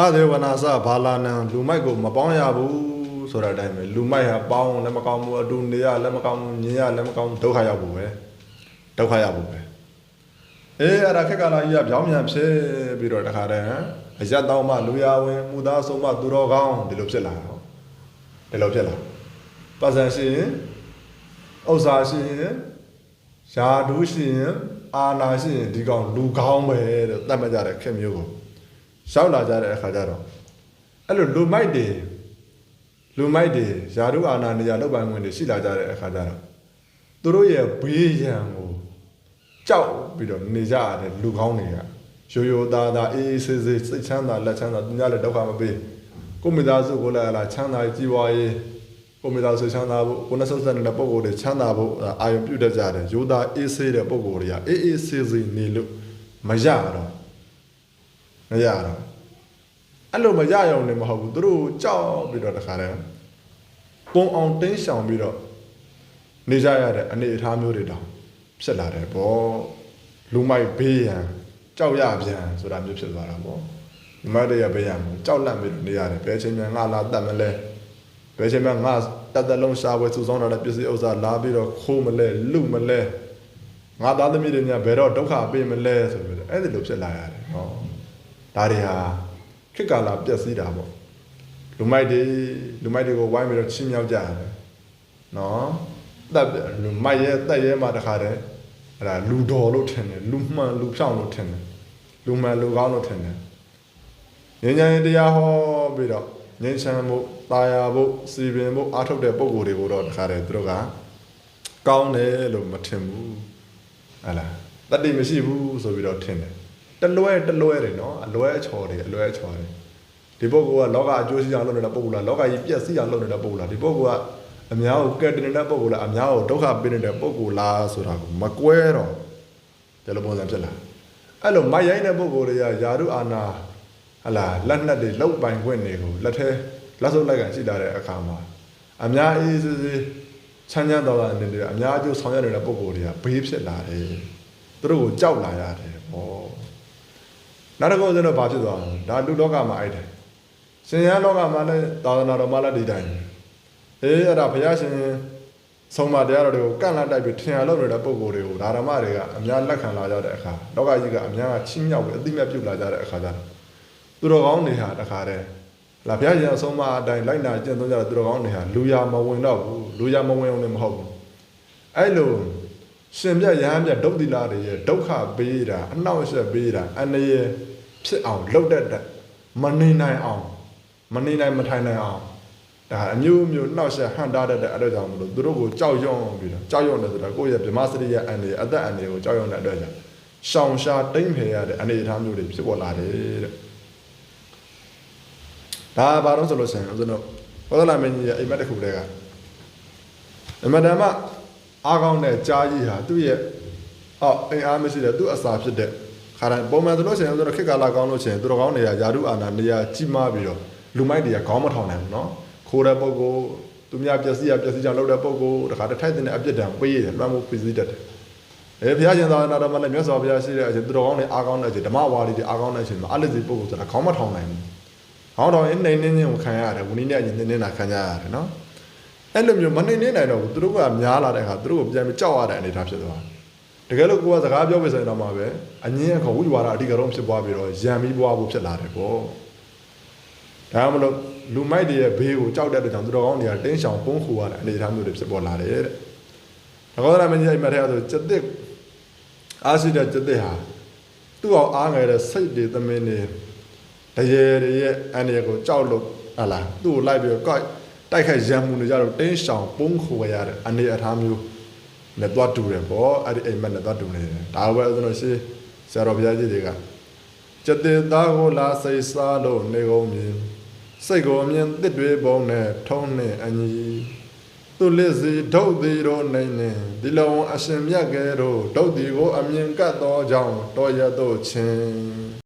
အဒေဝနာစဘာလာနံလူမိုက်ကိုမပေါင်းရဘူးဆိုတဲ့အတိုင်းပဲလူမိုက်ဟာပေါင်းလည်းမကောင်းဘူးအတူနေရလည်းမကောင်းဘူးညင်ရလည်းမကောင်းဘူးဒုက္ခရောက်ဘူးပဲဒုက္ခရောက်ဘူးပဲအေးအဲ့ဒါခက်ကလာကြီးကပြောင်းပြန်ဖြစ်ပြီးတော့တခါတည်းဟမ်အရက်တောင်းမှလူရဝင်မူသားဆုံးမသူတော်ကောင်းဒီလိုဖြစ်လာတာဟုတ်ဒီလိုဖြစ်လာပတ်စံရှိရင်ဥစ္စာရှိရင်ယာဒူးရှိရင်အာနာရှိရင်ဒီကောင်လူကောင်းပဲတဲ့တတ်မှတ်ကြတဲ့ခင်မျိုးကို ရောက်လာကြတဲ့အခါကျတော့အဲ့လိုလူမိုက်တွေလူမိုက်တွေယာရုအာနာနေရာလောက်ပိုင်ဝင်တွေရှိလာကြတဲ့အခါကျတော့သူတို့ရဲ့ဘေးရန်ကိုကြောက်ပြီးတော့နေကြရတဲ့လူကောင်းတွေကရိုးရိုးသားသားအေးအေးဆေးဆေးစိတ်ချမ်းသာလက်ချမ်းသာသူများလည်းဒုက္ခမပေးကိုမိသားစုကိုလည်းအလားချမ်းသာကြီးပွားရေးကိုမိသားစုချမ်းသာဖို့ကိုနဲ့ဆက်ဆက်နေတဲ့ပုံကိုယ်တွေချမ်းသာဖို့အာရုံပြုတတ်ကြတယ်ရိုးသားအေးဆေးတဲ့ပုံကိုယ်တွေကအေးအေးဆေးဆေးနေလို့မရတော့ မရတော့အဲ့လိုမရရုံနဲ့မဟုတ်ဘူးသူတို့ကြောက်ပြီးတော့တခါတည်းပုံအောင်တင်းရှောင်ပြီးတော့နေကြရတဲ့အနေအထားမျိုးတွေတောင်ဖြစ်လာတယ်ပေါ့လူမိုက်ဘေးရန်ကြောက်ရပြန်ဆိုတာမျိုးဖြစ်သွားတာပေါ့လူမိုက်တွေရဘေးရန်ကိုကြောက်လန့်ပြီးတော့နေရတယ်ဘယ်ချိန်မှငါလာတတ်မလဲဘယ်ချိန်မှငါတတ်တလုံးရှားပွဲစုဆောင်းထားတဲ့ပစ္စည်းဥစ္စာလာပြီးတော့ခိုးမလဲလူမလဲငါသားသမီးတွေများဘယ်တော့ဒုက္ခပေးမလဲဆိုပြီးတော့အဲ့ဒီလိုဖြစ်လာရတယ်ဟော ဒါတွေဟာခေတ်ကာလပျက်စီးတာပေါ့လူမိုက်တွေလူမိုက်တွေကိုဝိုင်းပြီးတော့ချင်းမြောက်ကြရတယ်နော်တက်လူမိုက်ရဲ့တက်ရဲ့မှာတခါတည်းအဲ့ဒါလူတော်လို့ထင်တယ်လူမှန်လူဖြောင်းလို့ထင်တယ်လူမှန်လူကောင်းလို့ထင်တယ်ဉာဏ်ဉာဏ်တရားဟောပြီးတော့ငြိမ်းချမ်းမှုတာယာမှုစီပင်မှုအားထုတ်တဲ့ပုံကိုယ်တွေကိုတော့တခါတည်းသူတို့ကကောင်းတယ်လို့မထင်ဘူးဟဲ့လားတတိမရှိဘူးဆိုပြီးတော့ထင်တယ် တလွဲတလွဲတယ်နော်အလွဲအချော်တယ်အလွဲအချော်တယ်ဒီပုဂ္ဂိုလ်ကလောကအကျိုးရှိအောင်လုပ်နေတဲ့ပုဂ္ဂိုလ်လားလောကကြီးပြည့်စည်အောင်လုပ်နေတဲ့ပုဂ္ဂိုလ်လားဒီပုဂ္ဂိုလ်ကအများကိုကယ်တင်နေတဲ့ပုဂ္ဂိုလ်လားအများကိုဒုက္ခပေးနေတဲ့ပုဂ္ဂိုလ်လားဆိုတာကိုမကွဲတော့ဒီလိုပုံစံဖြစ်လာအဲ့လိုမိုက်ရိုင်းတဲ့ပုဂ္ဂိုလ်တွေကယာရုအာနာဟလာလက်နက်တွေလောက်ပိုင်ခွင့်တွေကိုလက်ထဲလက်စုပ်လက်ကန်ရှိလာတဲ့အခါမှာအများအေးစေးစေးချမ်းချမ်းတော်တာအနေနဲ့အများအကျိုးဆောင်ရွက်နေတဲ့ပုဂ္ဂိုလ်တွေကဘေးဖြစ်လာတယ်သူတို့ကိုကြောက်လာရတယ်ဟော နောက်တစ်ခုဆိုတော့ဘာဖြစ်သွားလဲဒါလူလောကမှာအဲ့တယ်ရှင်ရလောကမှာလည်းသာသနာတော်မှာလည်းဒီတိုင်းအေးအဲ့ဒါဘုရားရှင်ဆုံးမတရားတော်တွေကိုကန့်လန့်တိုက်ပြီးထင်ရလို့နေတဲ့ပုံကိုယ်တွေကိုဒါဓမ္မတွေကအများလက်ခံလာကြတဲ့အခါလောကကြီးကအများကချင်းမြောက်ပြီးအတိမတ်ပြုတ်လာကြတဲ့အခါကျတော့သူတော်ကောင်းတွေဟာတခါတည်းလာဘုရားရှင်အဆုံးမအတိုင်းလိုက်နာကျင့်သုံးကြတဲ့သူတော်ကောင်းတွေဟာလူရမဝင်တော့ဘူးလူရမဝင်အောင်လည်းမဟုတ်ဘူးအဲ့လို ရှင်ပြရဟန်းပြဒုက္တိလာတွေရဲ့ဒုက္ခပေးတာအနှောက်အယှက်ပေးတာအန္တရာယ်ဖြစ်အောင်လုပ်တတ်တဲ့မနေနိုင်အောင်မနေနိုင်မထိုင်နိုင်အောင်ဒါအမျိုးမျိုးနှောက်ယှက်ဟန်တာတတ်တဲ့အတွက်ကြောင့်မလို့သူတို့ကိုကြောက်ရွံ့ပြီးတော့ကြောက်ရွံ့တယ်ဆိုတာကိုယ့်ရဲ့ဗြဟ္မစရိယအန္တရာယ်အသက်အန္တရာယ်ကိုကြောက်ရွံ့တဲ့အတွက်ကြောင့်ရှောင်ရှားတိမ့်ဖယ်ရတဲ့အနေအထားမျိုးတွေဖြစ်ပေါ်လာတယ်တဲ့ဒါဘာလို့ဆိုလို့ရှိရင်ဦးဇင်းတို့ဘောဓလာမင်းကြီးရဲ့အိမ်မက်တစ်ခုတည်းကအမတန်မှ အားကောင်းတဲ့ကြားကြီးဟာသူ့ရဲ့အော်အင်အားမရှိတဲ့သူ့အစာဖြစ်တဲ့ခါတိုင်းပုံမှန်ဆိုလို့ရှိရင်ဆိုတော့ခေတ်ကာလကောင်းလို့ရှိရင်သူတော်ကောင်းတွေကယာရုအာနာနေရာကြီးမားပြီးတော့လူမိုက်တွေကခေါင်းမထောင်နိုင်ဘူးเนาะခိုးတဲ့ပုံကိုသူများပျက်စီးရပျက်စီးကြောင်လုပ်တဲ့ပုံကိုတခါတထိုက်တဲ့အပြစ်ဒဏ်ပေးရတယ်လွှမ်းမိုးဖိစီးတတ်တယ်အဲဘုရားရှင်သာသနာတော်မှာလည်းမြတ်စွာဘုရားရှိတဲ့အချိန်သူတော်ကောင်းတွေအားကောင်းတဲ့အချိန်ဓမ္မဝါဒီတွေအားကောင်းတဲ့အချိန်မှာအလက်စီပုံကိုဆိုတာခေါင်းမထောင်နိုင်ဘူးခေါင်းထောင်ရင်နှိမ့်နှင်းချင်းကိုခံရတယ်ဝိနည်းနဲ့အရင်နှင်းနေတာခံကြရတယ်เนาะ အဲ့လိုမျိုးမနှိမ့်နေနိုင်တော့ဘူးသူတို့ကများလာတဲ့အခါသူတို့ကိုပြန်ပြီးကြောက်ရတဲ့အနေအထားဖြစ်သွားတယ်တကယ်လို့ကိုကစကားပြောပြဆိုရင်တော့မှပဲအငင်းအခုဝိဝါဒအဓိကတော့ဖြစ်သွားပြီးတော့ရံပြီးပွားဖို့ဖြစ်လာတယ်ပေါ့ဒါမှမဟုတ်လူမိုက်တွေရဲ့ဘေးကိုကြောက်တဲ့အတွက်ကြောင့်သူတော်ကောင်းတွေကတင်းရှောင်ပုံးခူရတဲ့အနေအထားမျိုးတွေဖြစ်ပေါ်လာတယ်တဲ့။ဘောဓရမင်းကြီးအိမ်မှာထဲဆိုစက်တစ်အားရှိတဲ့စက်တစ်ဟာသူ့အောင်အားငယ်တဲ့စိတ်တွေသမင်းတွေတရေတွေရဲ့အနေကိုကြောက်လို့ဟလာသူ့ကိုလိုက်ပြီးတော့ကိုက် တိုက်ခိုက်ရံမှုတွေကြတော့တင်းရှောင်ပုံးခိုရတဲ့အနေအထားမျိုးနဲ့သွားတူတယ်ပေါ့အဲ့ဒီအိမ်မက်နဲ့သွားတူနေတယ်ဒါပဲကျွန်တော်ရှေးဆရာတော်ဘုရားကြီးတွေကကျက်တဲ့သားကိုလာစိတ်စားလို့နေကုန်မြင်စိတ်ကိုမြင်တစ်တွေပုံနဲ့ထုံးနဲ့အညီသူလက်စီဒုတ်သေးတော့နေနေဒီလုံးအရှင်မြတ်ကဲတော့ဒုတ်ဒီကိုအမြင်ကတ်သောကြောင့်တော်ရတော့ချင်း